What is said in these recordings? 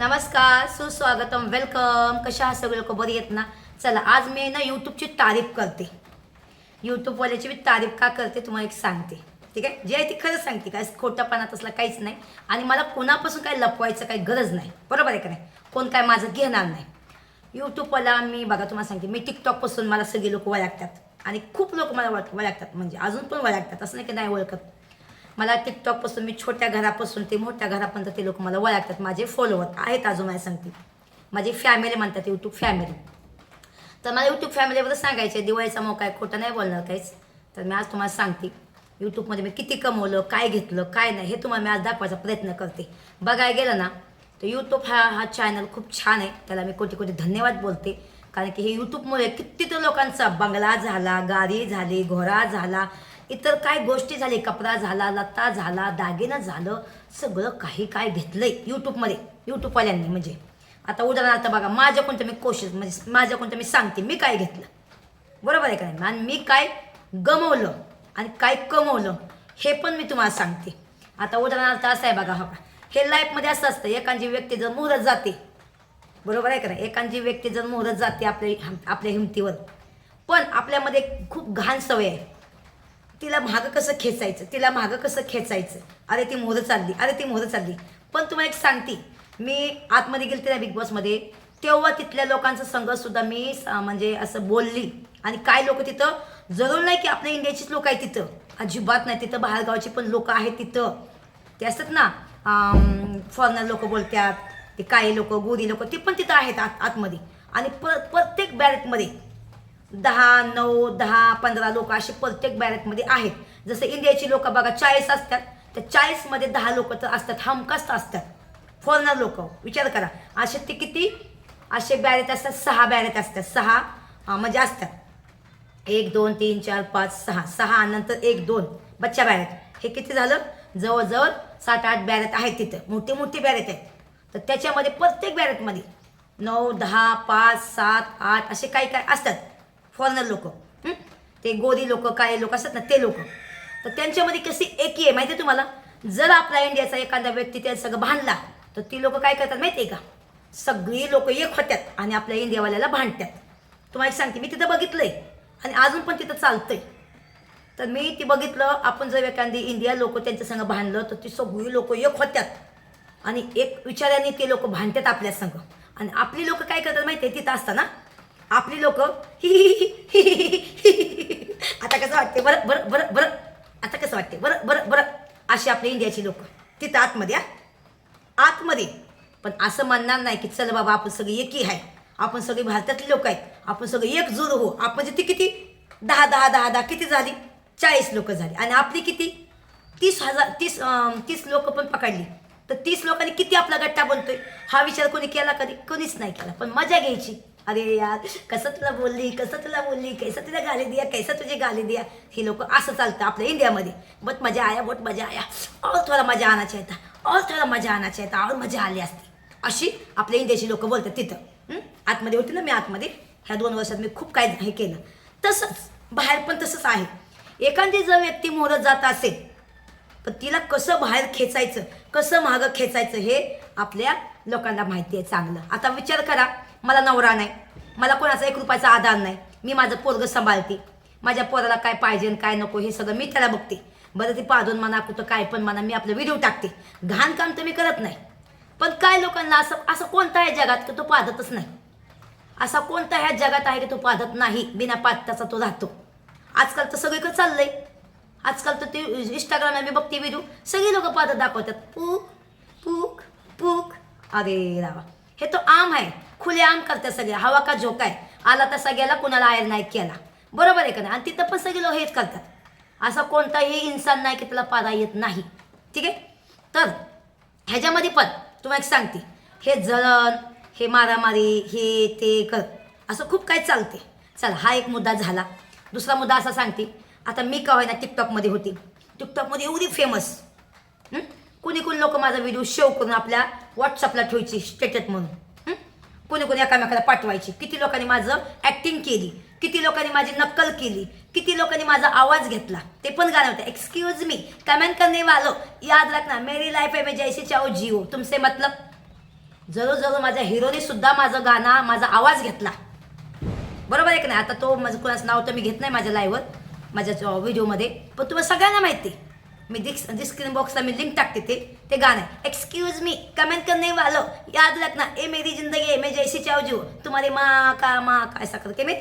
नमस्कार सुस्वागतम वेलकम कशा आहात सगळे लोक? बरी आहेत ना? चला आज मी ना यूट्यूबची तारीफ करते. यूट्यूबवाल्याची मी तारीफ का करते तुम्हाला एक सांगते. ठीक आहे? जे आहे ती खरंच सांगते. काय खोटापणा तसला काहीच नाही. आणि मला कोणापासून काही लपवायचं काही गरज नाही. बरोबर आहे का नाही? कोण काय माझं घेणार नाही. यूट्यूबवाला मी बघा तुम्हाला सांगते. मी टिकटॉकपासून मला सगळे लोक वळखतात आणि खूप लोक मला वळ वळखतात म्हणजे अजून पण वळखतात असं नाही की नाही ओळखत मला टिकटॉकपासून मी छोट्या घरापासून ते मोठ्या घरापर्यंत ते लोक मला ओळखतात माझे फॉलोवर आहेत अजून मला सांगते. माझी फॅमिली म्हणतात यूट्यूब फॅमिली तर मला यूट्यूब फॅमिलीबद्दल सांगायचे दिवाळीचा मौका आहे खोटं नाही बोलणार काहीच. तर मी आज तुम्हाला सांगते. यूट्यूबमध्ये मी किती कमवलं काय घेतलं काय नाही हे तुम्हाला मी आज दाखवायचा प्रयत्न करते. बघायला गेलं ना तर यूट्यूब हा हा चॅनल खूप छान आहे. त्याला मी कोटी कोटी धन्यवाद बोलते. कारण की हे यूट्यूबमुळे किती तर लोकांचा बंगला झाला गाडी झाली घोडा झाला इतर काय गोष्टी झाली कपडा झाला लत्ता झाला दागिनं झालं सगळं काही काय घेतलंय यूट्यूबमध्ये यूट्यूबवाल्यांनी म्हणजे. आता उदाहरणार्थ बघा माझ्याकडून तर मी कोशिश म्हणजे माझ्याकडून तर मी सांगते मी काय घेतलं? बरोबर आहे का नाही? आणि मी काय गमवलं आणि काय कमवलं हे पण मी तुम्हाला सांगते. आता उदाहरणार्थ असं आहे बघा हा हे लाईफमध्ये असं असतं एखादी व्यक्ती जर मुहूर्त जाते बरोबर आहे का नाही? एखादी व्यक्ती जर मुहूर्त जाते आपल्या आपल्या हिमतीवर. पण आपल्यामध्ये खूप घाण सवय आहे. तिला मागं कसं खेचायचं? तिला मागं कसं खेचायचं? अरे ती मोहरं चालली. अरे ती मोहरं चालली. पण तुम्हाला एक सांगते. मी आतमध्ये गेली तिला बिग बॉसमध्ये तेव्हा तिथल्या लोकांचा संघसुद्धा मी स- म्हणजे असं बोलली. आणि काय लोक तिथं? जरूर नाही की आपल्या इंडियाचीच लोक आहेत तिथं. अजिबात नाही. तिथं बाहेरगावची पण लोक आहेत तिथं. ते असतात ना फॉरनर लोक बोलतात. ते काही लोक गोरी लोक ते पण तिथं आहेत आत आतमध्ये. आणि प प्रत्येक बॅरेटमध्ये दहा नऊ दहा पंधरा लोक असे प्रत्येक बॅरेटमध्ये आहेत. जसं इंडियाची लोक बघा चाळीस असतात. तर चाळीसमध्ये दहा लोक तर असतात हमकस्त असतात. फॉरनर लोक विचार करा. असे ते किती? असे बॅरेत असतात सहा बॅरेत असतात. सहा अं, म्हणजे असतात. एक दोन तीन चार पाच सहा. सहा नंतर एक दोन. बच्चा बॅरेट हे किती झालं? जवळजवळ सात आठ बॅरेत आहेत तिथं. मोठे मोठे बॅरेट आहेत. तर त्याच्यामध्ये प्रत्येक बॅरेटमध्ये नऊ दहा पाच सात आठ असे काही काय असतात? फॉरनर लोक. ते गोरी लोक काय लोक असतात ना ते लोक. तर त्यांच्यामध्ये कशी एकी आहे माहिती आहे तुम्हाला? जर आपला इंडियाचा एखादा व्यक्ती त्या सगळं भांडला तर ती लोक काय करतात माहिती आहे का? सगळी लोक एक होत्यात आणि आपल्या इंडियावाल्याला भांडतात तुम्हाला एक सांगते मी तिथं बघितलंय आणि अजून पण तिथं चालतंय. तर मी ती बघितलं आपण जर एखादी इंडिया लोक त्यांच्या संग भांडलं तर ती सगळी लोक एक होत्यात. आणि एक विचाराने ते लोक भांडतात आपल्या संग. आणि आपली लोक काय करतात माहिती आहे? तिथं असताना आपली लोक आता कसं वाटते बरं बरं बरं बरं. आता कसं वाटते बरं बरं बरं. अशी आपली इंडियाची लोक. तिथं आतमध्ये हा. आतमध्ये. पण असं म्हणणार नाही की चल बाबा आपण सगळे एकी आहे. आपण सगळे भारतातले लोक आहेत. आपण सगळे एकजूर हो. आपण ती किती दहा दहा दहा दहा किती झाली? चाळीस लोक झाली. आणि आपली किती? तीस हजार तीस तीस लोक पण पकडली. तर तीस लोकांनी किती आपला गट्टा बनतोय? हा विचार कोणी केला कधी? कोणीच नाही केला. पण मजा घ्यायची. अरे यार कसं तुला बोलली कसं तुला बोलली कैसा तुला गाली दिया कैसा तुझे गाली दिया? ही लोक असं चालतं आपल्या इंडियामध्ये. बट मजा आया बट मजा आया. और थोडा मजा आना चाहिए और थोडा मजा आना चाहिए और मजा आली असती. अशी आपल्या इंडियाची लोक बोलतात तिथं. आतमध्ये होती ना मी आतमध्ये. ह्या दोन वर्षात मी खूप काय हे केलं. तसंच बाहेर पण तसंच आहे. एखादी जर व्यक्ती मोरत जात असेल पण तिला कसं बाहेर खेचायचं कसं मागं खेचायचं हे आपल्या लोकांना माहिती आहे चांगलं. आता विचार करा. मला नवरा नाही. मला कोणाचा एक रुपयाचा आधार नाही. मी माझं पोरग सांभाळते. माझ्या पोराला काय पाहिजे आणि काय नको हे सगळं मी त्याला बघते. बरं ती पाहून म्हणा कुठं काय पण म्हणा मी आपलं व्हिडिओ टाकते. घाण काम तर मी करत नाही. पण काय लोकांना असं असं कोणता आहे जगात की तो पाहतच नाही? असा कोणता ह्या जगात आहे की तो पाहत नाही बिना पात्याचा तो राहतो? आजकाल तर सगळीकडे चाललंय. आजकाल तर ते इंस्टाग्रामला मी बघते व्हिडिओ सगळी लोक पाहत दाखवतात. पूक पूक पूक. अरे रावा. हे तो आम आहे. खुले करते करतात सगळे हवा का झोका आहे? आला तर सगळ्याला कुणाला आयर नाही केला. बरोबर आहे का नाही? आणि तिथं पण सगळे लोक हेच करतात. असा कोणताही इन्सान नाही की त्याला पारा येत नाही. ठीक आहे? तर ह्याच्यामध्ये पण तुम्हाला एक सांगते. हे जळण हे मारामारी हे ते कर. असं खूप काही चालते. चला हा एक मुद्दा झाला. दुसरा मुद्दा असा सांगते. आता मी का होईना टिकटॉकमध्ये होती. टिकटॉकमध्ये एवढी फेमस कोणी कोणी लोक माझा व्हिडिओ शेव करून आपल्या व्हॉट्सअपला ठेवायची स्टेटस म्हणून. कोणी कोणी एकामेकाला पाठवायची. किती लोकांनी माझं ॲक्टिंग केली किती लोकांनी माझी नक्कल केली किती लोकांनी माझा आवाज घेतला ते पण गाणं होतं. एक्सक्यूज मी कमेंट करणे वालो. याद रखना मेरी लाईफ आहे मैं जैसे चाओ जिओ. तुमसे मतलब जरूर माझ्या हिरोने सुद्धा माझं गाणं माझा आवाज घेतला. बरोबर आहे का नाही? आता तो माझं कोणाचं नाव तर मी घेत नाही माझ्या लाईव्हवर माझ्या व्हिडिओमध्ये पण तुम्हाला सगळ्यांना माहिती आहे. मी डिस्क डिस्क्रिप्शन बॉक्सला मी लिंक टाकते ते ते गाणं. एक्सक्यूज मी कमेंट करने वालो. याद रखना ए मेरी जिंदगी मैं जैसी चाहूँ जीऊँ तुम्हारी माँ का माँ का ऐसा करके मी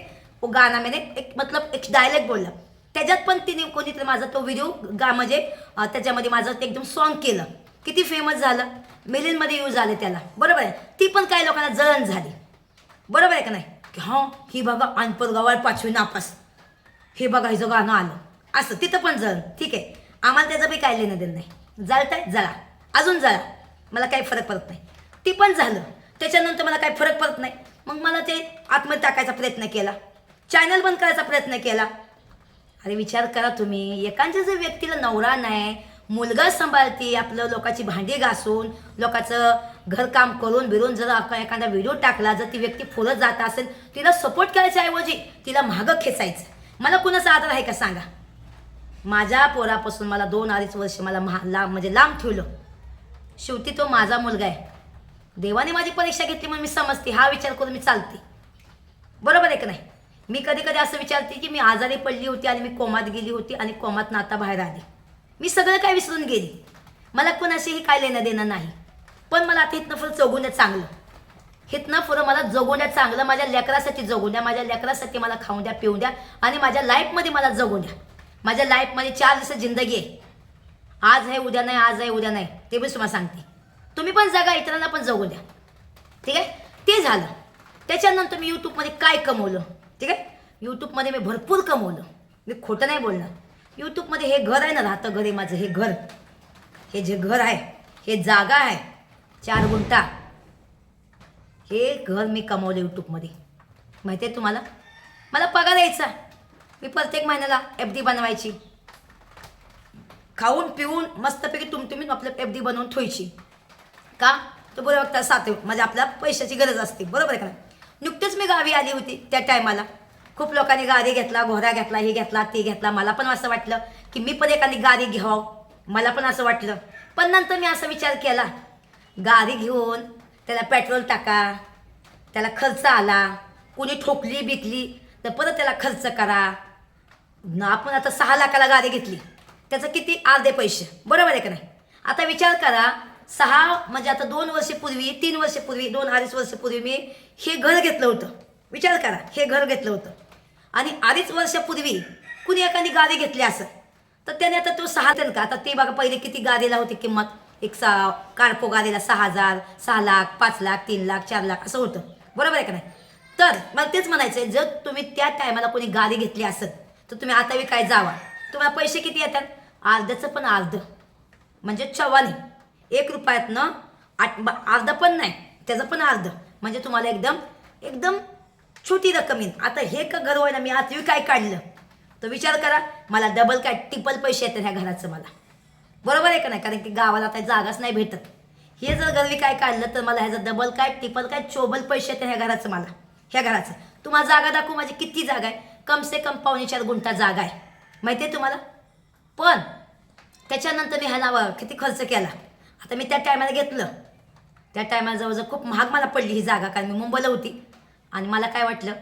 वो गाणं मैंने एक मतलब एक डायलॉग बोलला. त्याच्यात पण तिने कोणीतरी माझा तो व्हिडिओ गा म्हणजे त्याच्यामध्ये माझं ते एकदम सॉन्ग केलं. किती फेमस झालं. मिलिनमध्ये यूज आले त्याला. बरोबर आहे? ती पण काही लोकांना जळण झाली. बरोबर आहे का नाही? की हां ही बघा अनपद गावाळ पाचवी नापास. हे बघा हिचं गाणं आलं. असं तिथं पण जळण. ठीक आहे? आम्हाला त्याचं बी काय लेणं देणं नाही. जळताय जळा. अजून जळा. मला काही फरक पडत नाही. ती पण झालं. त्याच्यानंतर मला काही फरक पडत नाही. मग मला ते आतमध्ये टाकायचा प्रयत्न केला. चॅनल बंद करायचा प्रयत्न केला. अरे विचार करा तुम्ही. एकांच्या जर व्यक्तीला नवरा नाही मुलगा सांभाळती आपलं लोकांची भांडी घासून लोकांचं घरकाम करून बिरून जर एखादा व्हिडिओ टाकला जर ती व्यक्ती पुढं जात असेल तिला सपोर्ट करायच्या ऐवजी तिला मागं खेचायचं. मला कुणाचा आदर आहे का सांगा? माझ्या पोरापासून मला दोन अडीच वर्ष मला महा लांब म्हणजे लांब ठेवलं. शेवटी तो माझा मुलगा आहे. देवाने माझी परीक्षा घेतली म्हणून मी समजते हा विचार करून मी चालते. बरोबर आहे का नाही? मी कधी कधी असं विचारते की मी आजारी पडली होती आणि मी कोमात गेली होती आणि कोमात आता बाहेर आली. मी सगळं काय विसरून गेली. मला कोणाशीही काय लेणं देणं नाही. पण मला आता इथनं फुलं जगून चांगलं. हिथनं पुढं मला जगवण्या द्या चांगलं. माझ्या लेकरासाठी जगून द्या माझ्या लेकरासाठी मला खाऊन द्या पिऊ द्या आणि माझ्या लाईफमध्ये मला जगू द्या. माझ्या लाईफमध्ये चार दिवस जिंदगी आहे. आज आहे उद्या नाही आज आहे उद्या नाही. ते मी तुम्हाला सांगते. तुम्ही पण जगा इतरांना पण जगू द्या. ठीक आहे? ते झालं. त्याच्यानंतर मी यूट्यूबमध्ये काय कमवलं? ठीक आहे? यूट्यूबमध्ये मी भरपूर कमवलं. मी खोटं नाही बोलणार. यूट्यूबमध्ये हे घर आहे ना राहतं घर आहे माझं हे घर. हे जे घर आहे हे जागा आहे चार गुंठा. हे घर मी कमवलं यूट्यूबमध्ये माहिती आहे तुम्हाला? मला पगार यायचा मी प्रत्येक महिन्याला एफ डी बनवायची. खाऊन पिऊन मस्तपैकी तुमतुमी आपलं एफ डी बनवून ठेवायची. का? तो बरोबर बघता साथ म्हणजे आपल्या पैशाची गरज असते. बरोबर आहे का नुकतीच मी गावी आली होती त्या टायमाला. खूप लोकांनी गाडी घेतला घोडा घेतला हे घेतला ते घेतला. मला पण असं वाटलं की मी पण एखादी गाडी घ्यावं. मला पण असं वाटलं. पण नंतर मी असा विचार केला. गाडी घेऊन त्याला पेट्रोल टाका. त्याला खर्च आला. कुणी ठोकली बिकली तर परत त्याला खर्च करा. ना आपण आता सहा लाखाला गाडी घेतली. त्याचं किती? अर्धे पैसे. बरोबर आहे का नाही? आता विचार करा सहा म्हणजे आता दोन वर्षपूर्वी तीन वर्षपूर्वी दोन अडीच वर्षपूर्वी मी हे घर घेतलं होतं. विचार करा हे घर घेतलं होतं. आणि अडीच वर्षापूर्वी कुणी एखादी गाडी घेतली असं तर त्याने आता तो सहा त्यानं का आता ते बघा पहिले किती गाडीला होती किंमत. एक सहा कारपो गाडीला सहा हजार सहा लाख पाच लाख तीन लाख चार लाख असं होतं. बरोबर आहे का नाही? तर मला तेच म्हणायचं आहे जर तुम्ही त्या टायमाला कोणी गाडी घेतली असत तर तुम्ही आता विकाय जावा. तुम्हाला पैसे किती येतात? अर्ध्याचं पण अर्ध. म्हणजे चव्वाली. एक रुपयातनं आठ ब- अर्ध पण नाही त्याचं पण अर्ध. म्हणजे तुम्हाला एकदम एकदम छोटी रक्कम येईल. आता हे का घर ना मी आज काय काढलं? तर विचार करा मला डबल काय टिपल पैसे येतात ह्या घराचं मला. बरोबर आहे का नाही? कारण की गावाला आता जागाच नाही भेटत. हे जर घर काय काढलं तर मला ह्याचं डबल काय टिपल काय चोबल पैसे येतात ह्या घराचं मला. ह्या घराचं. तुम्हाला जागा दाखवू माझी किती जागा आहे? कम से कम पावणे चार गुंठा जागा आहे. माहिती आहे तुम्हाला? पण त्याच्यानंतर मी ह्याला किती खर्च केला. आता मी त्या टायमाला घेतलं. त्या टायमाला जवळजवळ खूप महाग मला पडली ही जागा कारण मी मुंबईला होती. आणि मला काय वाटलं?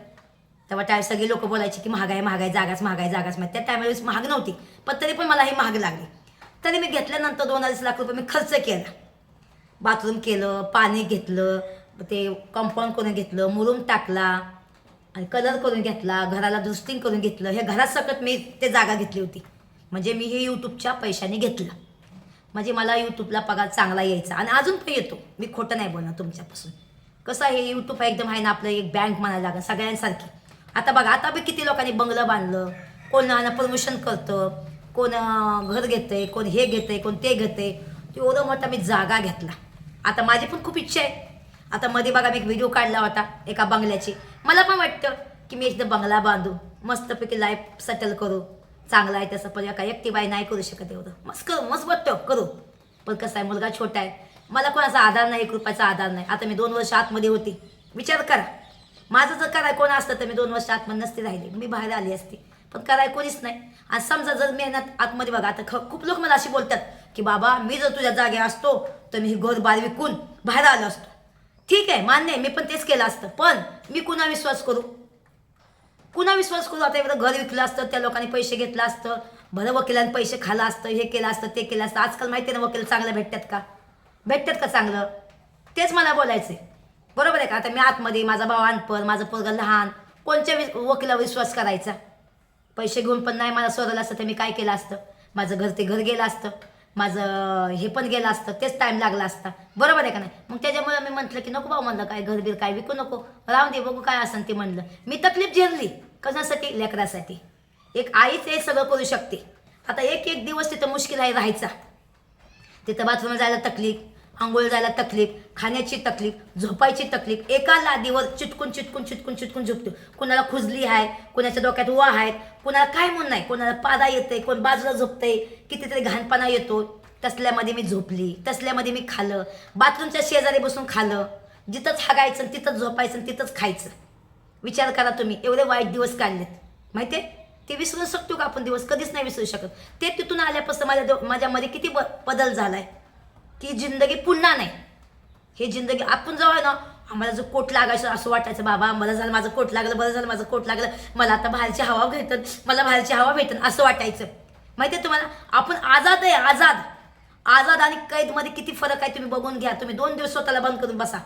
तेव्हा टाय सगळी लोक बोलायची की महागाय महागाय जागाच महागाय जागाच माहिती त्या टायमाला महाग नव्हती पण तरी पण मला ही महाग लागली. तरी मी घेतल्यानंतर दोन अडीच लाख रुपये मी खर्च केला. बाथरूम केलं पाणी घेतलं ते कंपाऊंड करून घेतलं मुरूम टाकला. आणि कलर करून घेतला घराला दुरुस्तीन करून घेतलं हे घरात सकट मी ते जागा घेतली होती. म्हणजे मी हे यूट्यूबच्या पैशाने घेतलं. म्हणजे मला यूट्यूबला पगार चांगला यायचा. आणि अजून पण येतो. मी खोटं नाही बोलणार तुमच्यापासून. कसं आहे यूट्यूब हा एकदम आहे ना आपलं एक बँक म्हणायला लागेल सगळ्यांसारखी. आता बघा आता बी किती लोकांनी बंगलं बांधलं. कोण प्रमोशन करतं कोण घर घेतंय कोण हे घेतंय कोण ते घेतंय. एवढं मोठा मी जागा घेतला. आता माझी पण खूप इच्छा आहे. आता मध्ये बघा मी एक व्हिडिओ काढला होता एका बंगल्याची. मला पण वाटतं की मी एकदा बंगला बांधू मस्तपैकी लाईफ सेटल करू. चांगला आहे तसं पण एका एकटी बाई नाही करू शकत एवढं. मस्त करू मस्त वाटतं करू. पण कसं आहे मुलगा छोटा आहे. मला कोणाचा आधार नाही एक रुपयाचा आधार नाही. आता मी दोन वर्ष आतमध्ये होती. विचार करा. माझं जर कराय कोण असतं तर मी दोन वर्ष आतमध्ये नसते राहिली. मी बाहेर आली असती. पण कराय कोणीच नाही. आणि समजा जर मेहनत आतमध्ये बघा आता ख खूप लोक मला अशी बोलतात की बाबा मी जर तुझ्या जागे असतो तर मी ही घर बार विकून बाहेर आलो असतो. ठीक आहे मान्य आहे मी पण तेच केलं असतं. पण मी कुणा विश्वास करू? कुणा विश्वास करू? आता एवढं घर विकलं असतं त्या लोकांनी पैसे घेतलं असतं बरं वकिलांनी पैसे खाला असतं हे केलं असतं ते केलं असतं. आजकाल माहिती आहे ना वकील चांगलं भेटतात का? भेटतात का चांगलं? तेच मला बोलायचं आहे बरोबर आहे का? आता मी आतमध्ये माझा भाव अनपण माझं पोरग लहान कोणत्या वि वकिला विश्वास करायचा? पैसे घेऊन पण नाही मला सोडलं असतं तर मी काय केलं असतं? माझं घर ते घर गेलं असतं. माझं हे पण गेलं असतं तेच टाईम लागला असता. बरोबर आहे का नाही? मग त्याच्यामुळे मी म्हटलं की नको भाऊ म्हणलं काय घर बीर काय विकू नको. राहून दे बघू काय असं ते म्हणलं. मी तकलीफ झेलली कशासाठी? लेकरासाठी. एक आईच हे सगळं करू शकते. आता एक एक दिवस तिथं मुश्किल आहे राहायचा. तिथं बाथरूमला जायला तकलीफ. आंघोळ जायला तकलीफ खाण्याची तकलीफ झोपायची तकलीफ एका लादीवर चिटकून चिटकून चिटकून चिटकून झोपतो. कुणाला खुजली आहे कुणाच्या डोक्यात वा आहेत कुणाला काय म्हणून नाही कोणाला पादा येते कोण बाजूला झोपतंय कितीतरी घाणपणा येतो. तसल्यामध्ये मी झोपली तसल्यामध्ये मी खाल्लं. बाथरूमच्या शेजारी बसून खाल्लं. जिथंच हागायचं आणि तिथंच झोपायचं तिथंच खायचं. विचार करा तुम्ही एवढे वाईट दिवस काढलेत. माहिती आहे ते विसरू शकतो का आपण दिवस? कधीच नाही विसरू शकत. ते तिथून आल्यापासून माझ्या माझ्यामध्ये किती ब बदल झाला आहे ती जिंदगी पुन्हा नाही. हे जिंदगी आपण जेव्हा ना आम्हाला जर कोट लागायचं असं वाटायचं बाबा मला झालं माझं कोट लागलं बरं झालं माझं कोट लागलं मला आता बाहेरची हवा भेटत मला बाहेरची हवा भेटन असं वाटायचं. माहिती आहे तुम्हाला? आपण आझाद आहे आझाद. आझाद आणि कैदमध्ये किती फरक आहे तुम्ही बघून घ्या. तुम्ही दोन दिवस स्वतःला बंद करून बसा.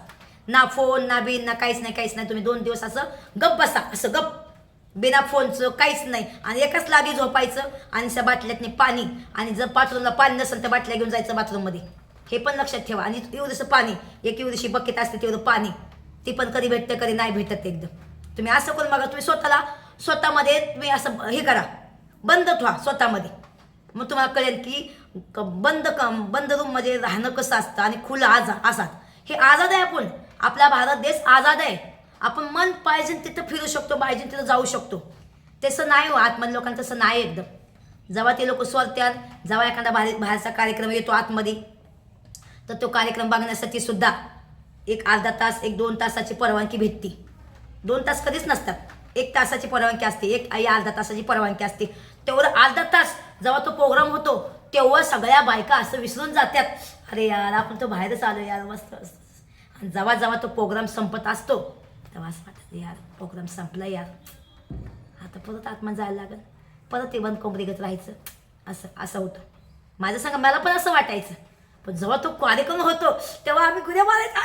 ना फोन ना बिन ना काहीच नाही काहीच नाही. तुम्ही दोन दिवस असं गप बसा असं गप बिना फोनचं काहीच नाही. आणि एकाच लागी झोपायचं आणि त्या बाटल्यातनी पाणी. आणि जर बाथरूमला पाणी नसेल तर बाटल्या घेऊन जायचं बाथरूममध्ये. हे पण लक्षात ठेवा. आणि एवढंसं पाणी एक एवढीशी बकेट असते तेवढं पाणी. ती पण कधी भेटते कधी नाही भेटत एकदम. तुम्ही असं करून बघा तुम्ही स्वतःला स्वतःमध्ये तुम्ही असं हे करा. बंद ठेवा स्वतःमध्ये. मग तुम्हाला कळेल की क- बंद कम बंद रूममध्ये राहणं कसं असतं आणि खुलं आजा असा हे आझाद आहे आपण. आपला भारत देश आझाद आहे. आपण मन पाहिजे तिथं फिरू शकतो पाहिजे तिथं जाऊ शकतो. तसं नाही हो आतमध्ये लोकांचं तसं नाही एकदम. जेव्हा ते लोक स्वरत्यात जेव्हा एखादा बाहेर बाहेरचा कार्यक्रम येतो आतमध्ये तर तो कार्यक्रम बघण्यासाठी सुद्धा एक अर्धा तास एक दोन तासाची परवानगी भेटते. दोन तास कधीच नसतात. एक तासाची परवानगी असते. एक आई अर्धा तासाची परवानगी असते. तेवढं अर्धा तास जेव्हा तो प्रोग्राम होतो तेव्हा सगळ्या बायका असं विसरून जातात. अरे यार आपण तो बाहेरच आलो यार मस्त. आणि जेव्हा जेव्हा तो प्रोग्राम संपत असतो तेव्हा असं वाटतं यार प्रोग्राम संपला यार. आता परत आत्मा जायला लागेल. परत ते बंद कोंबडीगत राहायचं. असं असं होतं. माझं सांगा मला पण असं वाटायचं. पण जेव्हा तो कार्यक्रम होतो तेव्हा आम्ही गुन्हे मारायचा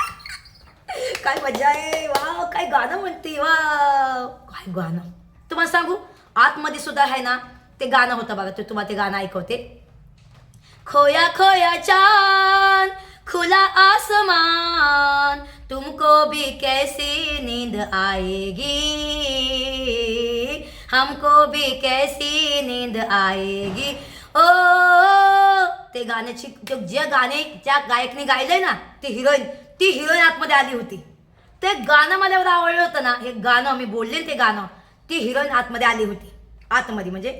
काय मजा आहे वा काय गाणं म्हणते वा काय गाणं तुम्हाला सांगू आतमध्ये सुद्धा आहे ना ते गाणं होतं बघा ते तुम्हाला ते गाणं ऐकवते खोया खोया चान खुला आसमान तुमको भी कैसी नींद आएगी हमको भी कैसी नींद आएगी ओ ते गाण्याची ते जे गाणे ज्या गायकने गायलंय ना ती हिरोईन ती हिरोईन आतमध्ये आली होती. ते गाणं मला एवढं आवडलं होतं ना हे गाणं मी बोलले ते गाणं ती हिरोईन आतमध्ये आली होती. आतमध्ये म्हणजे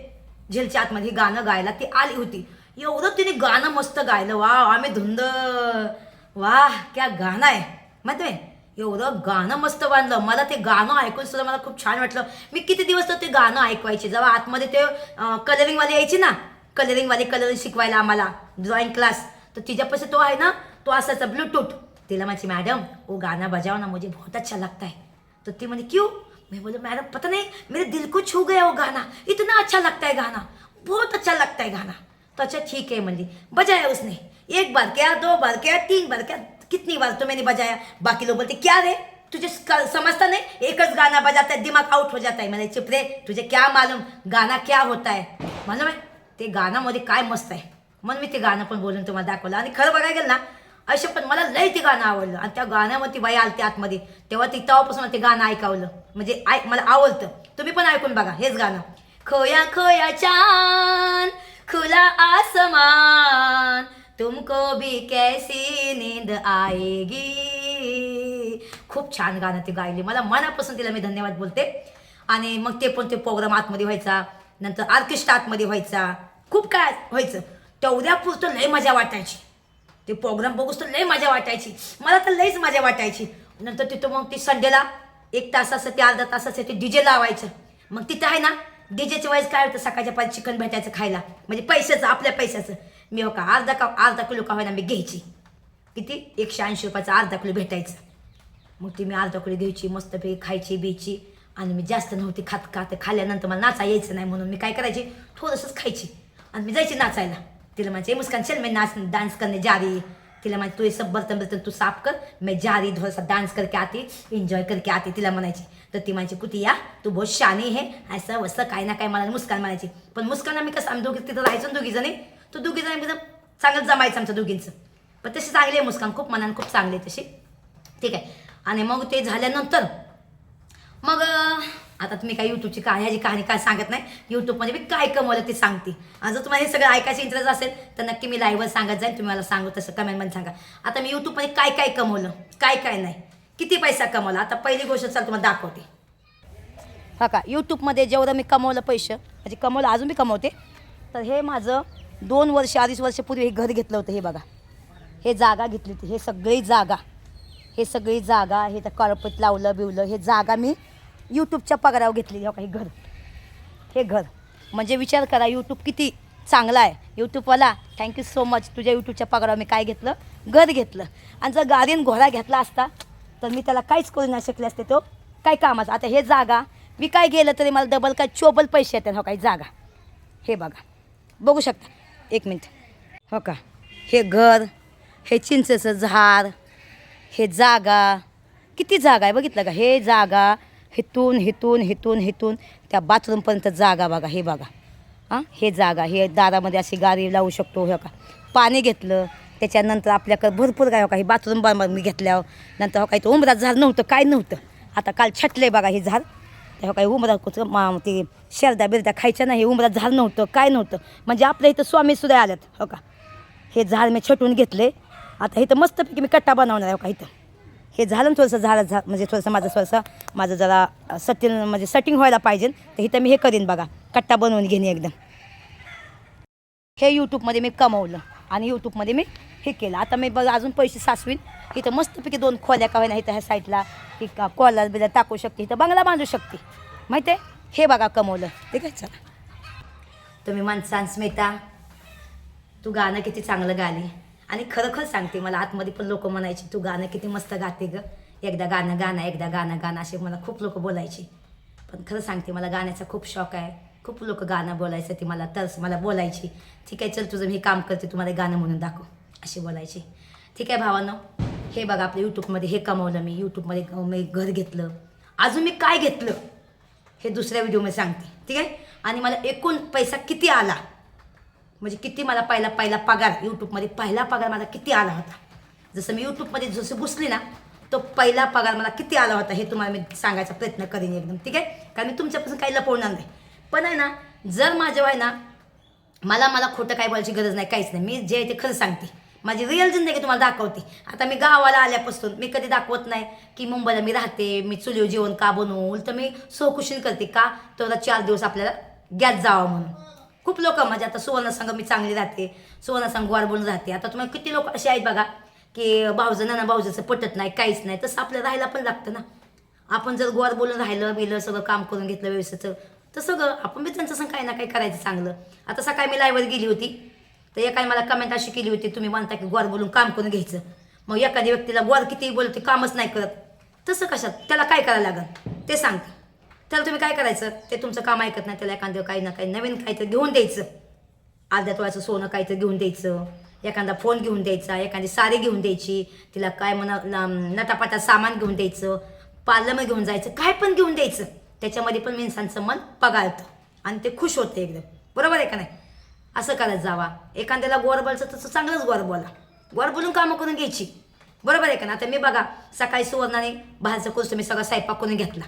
झेलच्या आतमध्ये गाणं गायला ती आली होती. एवढं तिने गाणं मस्त गायलं. वा आम्ही धुंद. वा क्या गाणं आहे. माहिती एवढं गाणं मस्त बांधलं. मला ते गाणं ऐकून सुद्धा मला खूप छान वाटलं. मी किती दिवस तर ते गाणं ऐकवायचे. जेव्हा आतमध्ये ते कलरिंगवाले यायचे ना कलरिंग शिकवायला आम्हाला. ड्रॉइंग क्लास तर तिच्यापाशी तो आहे ना तो असायचा ब्लूटूथ तिला माझी मॅडम वो गाना बजाओ ना, मुझे बहुत अच्छा लगता है. तो ती म्हणे, क्यों? मैं बोले मैडम, पता नहीं, मेरे दिल को छू गया वो गाना इतना अच्छा लगता है गाना बहुत अच्छा लगता है गाना तो अच्छा ठीक है मंदी बजाया उसने. एक बार क्या, दो बार क्या, तीन बार क्या, कितनी बार तो मैंने बजाया. बाकी लोग बोलते, क्या रे? तुझे समझता नहीं? एकच गाना बजाता है, दिमाग आउट हो जाता है. मैंने, चुप रे, तुझे क्या मालूम? गाना क्या होता है? मालूम आहे ते गाण्यामध्ये काय मस्त आहे. म्हणून मी ते गाणं पण बोलून तुम्हाला दाखवलं. आणि खरं बघायला गेलं ना असे पण मला लय ते गाणं आवडलं. आणि त्या गाण्यामध्ये बाई आलते आतमध्ये. तेव्हा ती तेव्हापासून ते गाणं ऐकावलं. म्हणजे ऐक मला आवडतं. तुम्ही पण ऐकून बघा हेच गाणं. खोया खोया चान खुला आसमान. तुमको भी कैसी नींद आएगी? खूप छान गाणं ती गायली. मला मनापासून तिला मी धन्यवाद बोलते. आणि मग ते पण ते प्रोग्राम आतमध्ये व्हायचा. नंतर ऑर्केस्ट्रा आतमध्ये व्हायचा. खूप काय व्हायचं. तेवढ्या पुरतं लय मजा वाटायची. ते प्रोग्राम बघूस तर लय मजा वाटायची. मला तर लयच मजा वाटायची. नंतर तिथं मग ती संडेला एक तासाचं ते अर्धा तासाचं ते डीजे लावायचं. मग तिथं आहे ना डीजेच्या वेळेस काय होतं सकाळच्या पाच चिकन भेटायचं खायला. म्हणजे पैशाचं आपल्या पैशाचं. मी हो का अर्धा का अर्धा किलो का होईना मी घ्यायची. किती? एकशे ऐंशी रुपयाचं अर्धा किलो भेटायचं. मग ती मी अर्धा किलो घ्यायची मस्तपैकी खायची बियची. आणि मी जास्त नव्हती खात का तर खाल्ल्यानंतर मला नाचा यायचं नाही म्हणून मी काय करायची? थोडंसंच खायची. आणि मी जायची नाचायला. तिला म्हणजे मुस्कान चल मी नाच डान्स करणे जारी तिला म्हणजे तू हे सब बर्तन बर्तन तू साफ कर. मैं जारी थोडासा डान्स करके आती एन्जॉय करके आती तिला म्हणायची. तर ती म्हणायची कुतिया तू बहुत शानी हे. असं वसं काय ना काय मला मुस्कान म्हणायची. पण मुस्कान आम्ही कसं आम्ही दोघी तिथं राहायचो दोघी जणी तो दोघी जणी एकदम चांगलं जमायचं आमचं दोघींचं. पण तसे चांगले आहे मुस्कान खूप मनाने खूप चांगले तशी. ठीक आहे. आणि मग ते झाल्यानंतर मग आता तुम्ही काय यूट्यूबची काय ह्याची कहाणी काय सांगत नाही? यूट्यूबमध्ये मी काय कमवलं ते सांगते. आणि जर तुम्हाला हे सगळं ऐकायचं इंटरेस्ट असेल तर नक्की मी लाईव्हवर सांगत जाईल तुम्ही मला सांगू तसं कमेंटमध्ये सांगा. आता मी यूट्यूबमध्ये काय काय कमवलं? काय काय नाही. किती पैसा कमवला? आता पहिली गोष्ट चाल तुम्हाला दाखवते. हा का? यूट्यूबमध्ये जेवढं मी कमवलं पैसे म्हणजे कमवलं अजून मी कमवते तर हे माझं दोन वर्ष अडीच वर्षपूर्वी हे घर घेतलं होतं हे बघा. हे जागा घेतली होती. हे सगळी जागा. हे सगळी जागा हे तर कळपत लावलं बिवलं हे जागा मी यूट्यूबच्या पगारावर घेतलेली हो का हे घर. हे घर. म्हणजे विचार करा यूट्यूब किती चांगला आहे. यूट्यूबवाला थँक्यू सो मच तुझ्या यूट्यूबच्या पगारावर मी काय घेतलं? घर घेतलं. आणि जर गाडीन घोडा घेतला असता तर मी त्याला काहीच करू नाही शकले असते तो. काय कामाचं? आता हे जागा मी काय गेलं तरी मला डबल काय चोबल पैसे येतात हो काही जागा. हे बघा. बघू शकता. एक मिनिट. हो का? हे घर हे चिंचेचं झाड हे जागा. किती जागा आहे बघितलं का? हे जागा हिथून हिथून हिथून हिथून त्या बाथरूमपर्यंत जागा बघा हे बघा. हां? हे जागा हे दारामध्ये अशी गाडी लावू शकतो हो का पाणी घेतलं त्याच्यानंतर आपल्याकडं भरपूर काय हो का हे बाथरूम बा मी घेतल्यावर नंतर हो काही तो उमरात झाड नव्हतं काय नव्हतं. आता काल छटलं बघा हे झाड. हो काही उमरात कुठं मा ते शेरदा बिरदा खायच्या नाही हे उमरात झाड नव्हतं काय नव्हतं. म्हणजे आपल्या इथं स्वामी सुद्धा आल्यात हो का. हे झाड मी छटून घेतले. आता इथं मस्तपैकी मी कट्टा बनवणार आहे हो का इथं. हे झालं ना थोडंसं झालं झा म्हणजे थोडंसं माझं थोडंसं माझं जरा सटिंग म्हणजे सटिंग व्हायला पाहिजे. तर इथं मी हे करीन बघा. कट्टा बनवून घेईन एकदम. हे यूट्यूबमध्ये मी कमवलं आणि यूट्यूबमध्ये मी हे केलं. आता मी बघा अजून पैसे साचवीन. इथं मस्तपैकी दोन खोल्या का होईना इथं ह्या साईडला की का कॉलर बिलर टाकू शकते. इथं बंगला बांधू शकते. माहिती आहे? हे बघा कमवलं. ठीक आहे चला. तुम्ही माणसान स्मिता तू गाणं किती चांगलं गाली. आणि खरं खरं सांगते मला आतमध्ये पण लोक म्हणायचे तू गाणं किती मस्त गाते ग. एकदा गाणं गाणं एकदा गाणं गाणं असे मला खूप लोक बोलायचे. पण खरं सांगते मला गाण्याचा खूप शौक आहे. खूप लोक गाणं बोलायचं ती मला तरस मला बोलायची. ठीक आहे चल तुझं मी काम करते तुम्हाला गाणं म्हणून दाखव अशी बोलायची. ठीक आहे भावानं हे बघा आपल्या यूट्यूबमध्ये हे कमवलं मी. यूट्यूबमध्ये मी घर घेतलं. अजून मी काय घेतलं? हे दुसऱ्या व्हिडिओमध्ये सांगते. ठीक आहे? आणि मला एकूण पैसा किती आला? म्हणजे किती मला पहिला पहिला पगार यूट्यूबमध्ये पहिला पगार मला किती आला होता. जसं मी यूट्यूबमध्ये जसं घुसली ना तो पहिला पगार मला किती आला होता हे तुम्हाला मी सांगायचा प्रयत्न करीन एकदम ठीक आहे? कारण मी तुमच्यापासून काही लपवणार नाही. पण आहे ना जर माझ्या आहे ना मला मला खोटं काय बोलायची गरज नाही काहीच नाही. मी जे आहे ते खरं सांगते. माझी रिअल जिंदगी तुम्हाला दाखवते. आता मी गावाला आल्यापासून मी कधी दाखवत नाही की मुंबईला मी राहते मी चुलीवर जेवण का बनवू? उलट मी सोकुशीन करते का? तेवढा चार दिवस आपल्याला गॅस जावा म्हणून. खूप लोक म्हणजे आता सुवर्ण संघ मी चांगली राहते. सुवर्ण संघ वार बोलून राहते. आता तुम्हाला किती लोक असे आहेत बघा की भाऊजं ना भाऊजाचं पटत नाही काहीच नाही. तसं आपल्याला राहायला पण लागतं ना. आपण जर गोवार बोलून राहिलं बिलं सगळं काम करून घेतलं व्यवस्थित तर सगळं आपण बी त्यांचं संग काही ना काही करायचं चांगलं. आता सकाळी मी लाईव्हवर गेली होती तर एकाने मला कमेंट अशी केली होती तुम्ही म्हणता की गोर बोलून काम करून घ्यायचं. मग एखाद्या व्यक्तीला गोर किती बोलते कामच नाही करत. तसं कशात? त्याला काय करायला लागेल ते सांगतं. त्याला तुम्ही काय करायचं? ते तुमचं काम ऐकत नाही त्याला एखादं काही ना काही नवीन काहीतरी घेऊन द्यायचं. अर्ध्या तोळ्याचं सोनं काहीतरी घेऊन द्यायचं एखादा फोन घेऊन द्यायचा एखादी साडी घेऊन द्यायची तिला काय म्हणा नटापाटा सामान घेऊन द्यायचं पार्लर घेऊन जायचं काय पण घेऊन द्यायचं. त्याच्यामध्ये पण माणसांचं मन पगाळतं आणि ते खुश होते एकदम. बरोबर आहे का नाही? असं करत जावा. एखाद्याला गोर बोलायचं तसं चांगलंच गोर बोला. गोर बोलून कामं करून घ्यायची. बरोबर आहे का ना आता मी बघा सकाळी सुवर्णाने बाहेरचं कोर्स तुम्ही सगळा स्वयंपाक करून घेतला.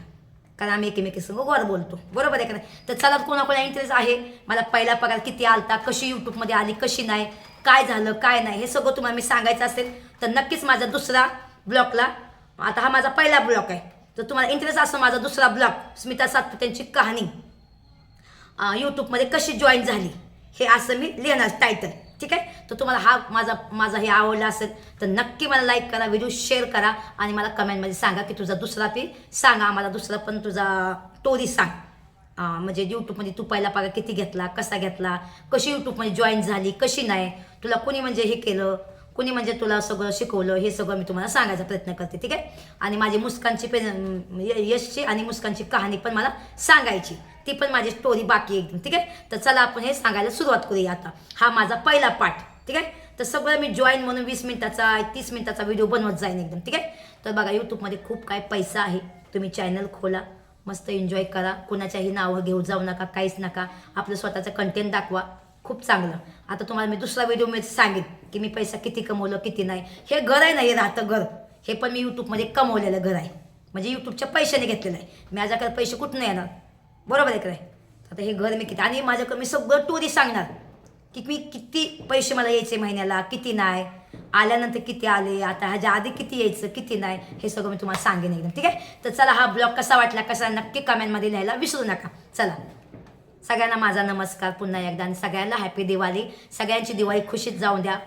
कारण आम्ही एकमेकीसंग वर बोलतो. बरोबर आहे का तर चला कोणाकोणा इंटरेस्ट आहे? मला पहिला पगार किती आलता? कशी यूट्यूबमध्ये आली कशी नाही? काय झालं काय नाही? हे सगळं तुम्हाला मी सांगायचं असेल तर नक्कीच माझा दुसरा ब्लॉकला आता हा माझा पहिला ब्लॉक आहे. तर तुम्हाला इंटरेस्ट असतो माझा दुसरा ब्लॉक स्मिता सातपुत्यांची कहाणी यूट्यूबमध्ये कशी जॉईन झाली हे असं मी लिहिणार टायटल ठीक आहे? तर तुम्हाला हा माझा माझा हे आवडला असेल तर नक्की मला लाईक करा व्हिडिओ शेअर करा आणि मला कमेंटमध्ये सांगा की तुझा दुसरा पी सांगा आम्हाला दुसरा पण तुझा स्टोरी सांग. म्हणजे यूट्यूबमध्ये तू पहिला पगार किती घेतला कसा घेतला कशी यूट्यूबमध्ये जॉईन झाली कशी नाही तुला कोणी म्हणजे हे केलं कुणी म्हणजे तुला सगळं शिकवलं हे सगळं मी तुम्हाला सांगायचा प्रयत्न करते ठीक आहे? आणि माझी मुस्कानची पे यशची आणि मुस्कानची कहाणी पण मला सांगायची. ती पण माझी स्टोरी बाकी आहे एकदम ठीक आहे? तर चला आपण हे सांगायला सुरुवात करूया आता. हा माझा पहिला पाठ ठीक आहे? तर सगळं मी जॉईन म्हणून वीस मिनिटाचा तीस मिनिटाचा व्हिडिओ बनवत जाईन एकदम ठीक आहे? तर बघा यूट्यूबमध्ये खूप काय पैसा आहे. तुम्ही चॅनल खोला मस्त एन्जॉय करा. कुणाच्याही नावं घेऊ जाऊ नका काहीच नका. आपलं स्वतःचं कंटेंट दाखवा. खूप चांगलं. आता तुम्हाला मी दुसरा व्हिडिओ मी सांगेन की मी पैसा किती कमवलं किती नाही. हे घर आहे ना हे राहतं घर. हे पण मी यूट्यूबमध्ये कमवलेलं घर आहे. म्हणजे यूट्यूबच्या पैशाने घेतलेलं आहे. माझ्याकडे पैसे कुठून नाही येणार? बरोबर आहे काय आता हे घर मी किती आणि माझ्याकडे मी सगळं टोरी सांगणार की मी किती पैसे मला यायचे महिन्याला किती नाही. आल्यानंतर किती आले? आता ह्याच्या आधी किती यायचं किती नाही? हे सगळं मी तुम्हाला सांगेन एकदम ठीक आहे? तर चला हा ब्लॉग कसा वाटला कसा नक्की कमेंटमध्ये लिहायला विसरू नका. चला. सगळ्यांना माझा नमस्कार. पुन्हा एकदा आणि सगळ्यांना हॅपी दिवाळी. सगळ्यांची दिवाळी खुशीत जाऊन द्या.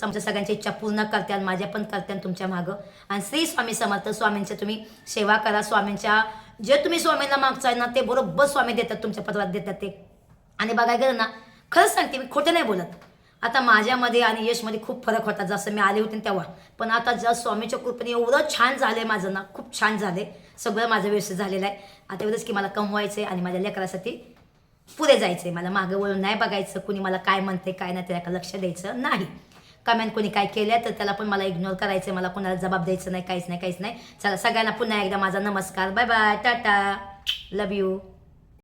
समजा सगळ्यांची इच्छा पूर्ण करत्याल माझ्या पण करत्याल तुमच्या मागं. आणि श्री स्वामी समर्थ स्वामींच्या तुम्ही सेवा करा. स्वामींच्या जे तुम्ही स्वामींना मागचाय ना ते बरोबर स्वामी देतात तुमच्या पत्रात देतात ते. आणि बघायला गेलं ना खरंच सांगते मी खोटं नाही बोलत. आता माझ्यामध्ये आणि यशमध्ये खूप फरक होता. जसं मी आले होते तेव्हा. पण आता जर स्वामीच्या कृपेने एवढं छान झालं आहे माझं ना खूप छान झालं आहे सगळं माझं व्यवस्थित झालेलं आहे. आता एवढंच की मला कमवायचं आहे आणि माझ्या लेकरासाठी पुढे जायचंय मला मागं वळून. नाही बघायचं कुणी मला काय म्हणते काय नाही त्याला लक्ष द्यायचं नाही. कमेंट कोणी काय केलं तर त्याला पण मला इग्नोर करायचं मला कोणाला जबाब द्यायचं नाही काहीच नाही काहीच नाही. चला सगळ्यांना पुन्हा एकदा माझा नमस्कार. Bye bye tata love you